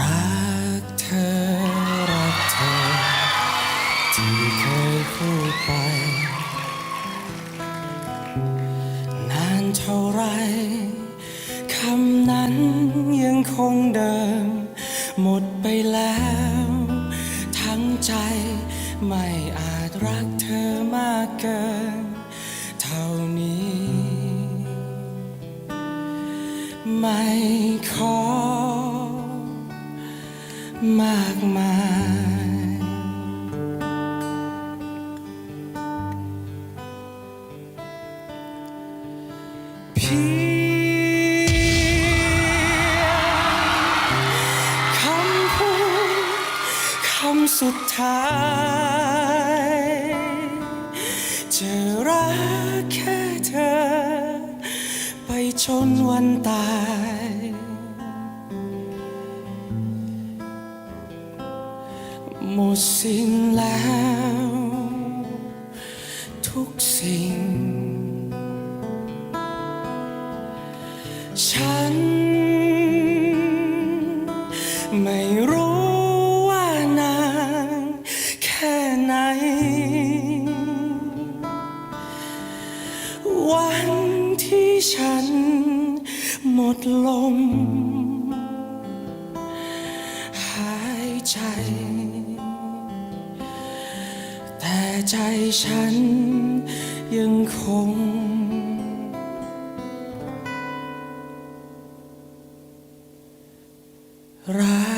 รักเธอ รักเธอ ที่เคยพูดไป นานเท่าไรคำนั้นยังคงเดิม หมดไปแล้ว ทั้งใจไม่อาจรักเธอมากเกิน เท่านี้ ไม่ขอ มากมายเพียงคำพูดคำสุดท้าย จะรักแค่เธอ ไปจนวันตาย หมดสิ้นแล้ว ทุกสิ่ง ฉัน ไม่รู้ว่านานแค่ไหน วันที่ฉันหมดลม หายใจ แต่ใจฉันยังคง รัก